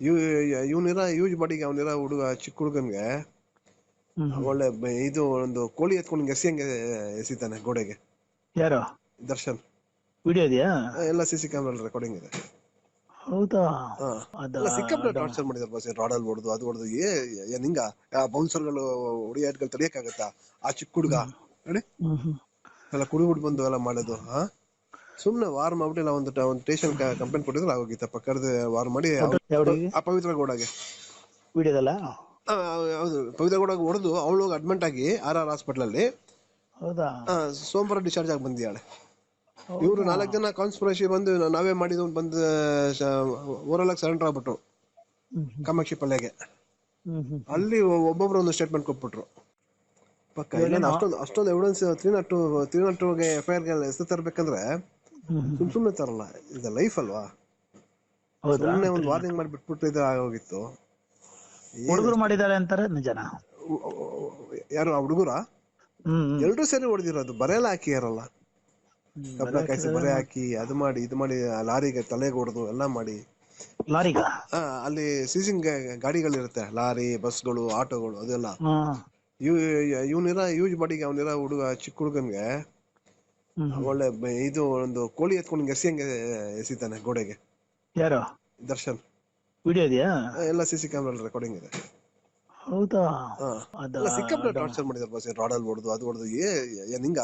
ಇವ್ ಇವನಿರ ಯೂಜ್ ಮಾಡಿ ಅವನಿರ ಹುಡುಗ ಚಿಕ್ಕ ಹುಡುಗನ್ಗೆ. ಒಳ್ಳೆ ಬ- ಇದು ಒಂದು ಕೋಳಿ ಎತ್ಕೊಂಡು ಎಸಿಯಂಗೆ ಎಸಿತಾನೆ ಗೋಡೆಗೆ. ಯಾರು? ದರ್ಶನ್. ವಿಡಿಯೋ ಇದೆಯಾ? ಆ, ಎಲ್ಲ ಸಿ ಸಿ ಕ್ಯಾಮ್ರಾ ರೆಕಾರ್ಡಿಂಗ್ ಇದೆ. ಹೌದಾ? ಹಾ. ಅದ ಎಲ್ಲ ಸಿಕ್ಕಾಪಟ್ಟೆ ಟಾರ್ಚರ್ ಮಾಡಿದ ಬಸ್ ಹೊಡೆದು ಅದು ಹೊಡೆದು ಏ ಏನ್ ಹಿಂಗ ಬೌನ್ಸರ್ಗಳು ಹೊಡಿಯಾಟ್ಗಳು ತಡಿಯಕ್ಕಾಗತ್ತಾ? ಆ ಚಿಕ್ಕ ಹುಡುಗ. ನೋಡಿ ಹ್ಮ್ ಹ್ಮ್. ಎಲ್ಲ ಕುಡಿ ಬಿಟ್ಟು ಬಂದು ಎಲ್ಲ ಮಾಡೋದು ಹಾ? ಸುಮ್ನೆ ವಾರ್ ಮಾಡ್ಬಿಟ್ಟು ಇಲ್ಲ ಒಂದು ಒಂದು ಸ್ಟೇಷನ್ ಕಂಪ್ಲೇಂಟ್ ಕೊಟ್ಟಿದ್ರೆ ಆಗೋಗಿತ್ತಪ್ಪ ಕರೆದು ವಾರ್ ಮಾಡಿ ಆ ಪವಿತ್ರ ಗೌಡಗೆ ವಿಡಿಯೋದಲ್ಲ? ಹೌದು ಪವಿತ್ರ ಗೌಡ ಹೊಡೆದು ಅವಳು ಹೋಗಿ ಅಡ್ಮಿಟ್ ಆಗಿ ಆರ್ ಆರ್ ಹಾಸ್ಪಿಟಲ್ ಅಲ್ಲಿ ಸೋಮವಾರ ಡಿಸ್ಚಾರ್ಜ್ ಆಗಿ ಬಂದಿದ್ದಾಳೆ ಇವರು ನಾಲ್ಕು ಜನ ಕಾನ್ಸ್ಪಿರಸಿ ಬಂದು ನಾವೇ ಮಾಡಿದ್ದು ಅಂತ ಬಂದು ಓರಲ್ ಆಗಿ ಸರೆಂಡರ್ ಆಗ್ಬಿಟ್ರು. ಕಾಮಾಕ್ಷಿ ಪಲ್ಯಗೆ. ಅಲ್ಲಿ ಒಬ್ಬೊಬ್ರು ಒಂದು ಸ್ಟೇಟ್ಮೆಂಟ್ ಕೊಟ್ಬಿಟ್ರು. ಪಕ್ಕ ಅಷ್ಟೊಂದು ಅಷ್ಟೊಂದು evidence three not two three not ಟೂಗೆ F I ಹೆಸರು ತರಬೇಕಂದ್ರೆ. ಸುಮ್ ಸುಮ್ನೆ ತರಲ್ಲ ಇದು ಲೈಫ್ ಅಲ್ವಾ? ಸುಮ್ನೆ ಒಂದು ವಾರ್ನಿಂಗ್ ಮಾಡಿ ಬಿಟ್ಬಿಟ್ಟು ಇದು ಆಗೋಗಿತ್ತು. ಹುಡುಗರು ಮಾಡಿದ್ದಾರೆ ಅಂತಾರೆ ನಿಜನ? ಯಾರು ಆ ಹುಡುಗರ? ಹ್ಮ್. ಸೇರಿ ಹೊಡೆದಿರೋದು ಬರೆಯಲ್ಲ ಹಾಕಿ ಯಾರಲ್ಲ? ಕಬ್ಬಣ ಕಾಯಿಸಿ ಬರೆ ಹಾಕಿ ಅದು ಮಾಡಿ ಇದು ಮಾಡಿ ಲಾರಿಗೆ ತಲೆಗೆ ಹೊಡೆದು ಎಲ್ಲ ಮಾಡಿ. ಲಾರಿಗ? ಅಲ್ಲಿ ಸೀಸಿಂಗ್ ಗಾಡಿಗಳಿರುತ್ತೆ ಲಾರಿ ಬಸ್ಗಳು ಆಟೋಗಳು ಅದೆಲ್ಲ. ಇವ್ನಿರ ಇವ್ ಇವನಿರ ಯೂಜ್ ಬಾಡಿಗೆ ಅವನಿರ ಹುಡುಗ ಚಿಕ್ಕ ಹುಡುಗನ್ಗೆ. ಒಳ್ಳೆ ಬ- ಇದು ಒಂದು ಕೋಳಿ ಎತ್ಕೊಂಡು ಎಸಿಯಂಗೆ ಎಸಿತಾನೆ ಗೋಡೆಗೆ. ಯಾರು? ದರ್ಶನ್. ವಿಡಿಯೋ ಇದೆಯಾ? ಆ, ಎಲ್ಲ ಸಿ ಸಿ ಕ್ಯಾಮ್ರಾ ರೆಕಾರ್ಡಿಂಗ್ ಇದೆ. ಹೌದಾ? ಹಾ. ಅದ ಎಲ್ಲ ಸಿಕ್ಕಾಪಟ್ಟೆ ಟಾರ್ಚರ್ ಮಾಡಿದಾರೆ ಬಸ್ ರಾಡಲ್ ಹೊಡೆದು ಅದು ಹೊಡೆದು ಏ ಏನ್ ಹಿಂಗ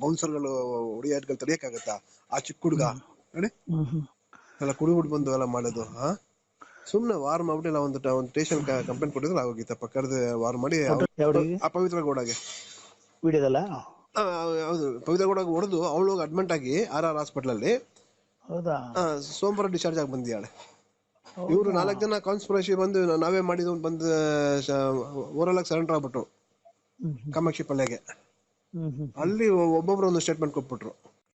ಬೌನ್ಸರ್ಗಳು ಹೊಡಿಯಾಟ್ಗಳು ತಡಿಯಕ್ಕಾಗತ್ತಾ? ಆ ಚಿಕ್ಕ ಹುಡುಗ. ನೋಡಿ ಹ್ಮ್ ಹ್ಮ್. ಎಲ್ಲ ಕುಡಿ ಹುಡ್ ಬಂದು ಎಲ್ಲ ಮಾಡೋದು ಹಾ? ಸುಮ್ನೆ ವಾರ್ ಮಾಡ್ಬಿಟ್ಟು ಎಲ್ಲ ಒಂದು ಟ- ಒಂದು ಸ್ಟೇಷನ್ ಕಂಪ್ಲೇಂಟ್ ಕೊಟ್ಟಿದ್ರೆ ಆಗೋಗಿತ್ತಪ್ಪ ಕರೆದು ವಾರ್ ಮಾಡಿ ಅವ್ರು- ಯಾವ್ರಿಗೆ ಆ ಪವಿತ್ರ ಗೌಡಗೆ. ವಿಡಿಯೋದಲ್ಲ? ಹೌದು. ಪವಿತ್ರ ಕೂಡ ಹೊಡೆದು ಅವಳು ಅಡ್ಮಿಂಟ್ ಆಗಿ ಆರ್ ಆರ್ ಹಾಸ್ಪಿಟಲ್ ಅಲ್ಲಿ. ಹೌದಾ? ಸೋಮವಾರ ಡಿಸ್ಚಾರ್ಜ್ ಆಗಿ ಬಂದಿದ್ದಾಳೆ ಇವರು ನಾಲ್ಕು ಜನ ಕಾನ್ಸ್ಪಿರಸಿ ಬಂದು ನಾವೇ ಮಾಡಿದ ಬಂದು ಓರಲ್ ಆಗಿ ಸರೆಂಡರ್ ಆಗ್ಬಿಟ್ರು. ಕಾಮಾಕ್ಷಿ ಪಲ್ಯಗೆ. ಅಲ್ಲಿ ಒಬ್ಬೊಬ್ರು ಒಂದು ಸ್ಟೇಟ್ಮೆಂಟ್ ಕೊಟ್ಬಿಟ್ರು.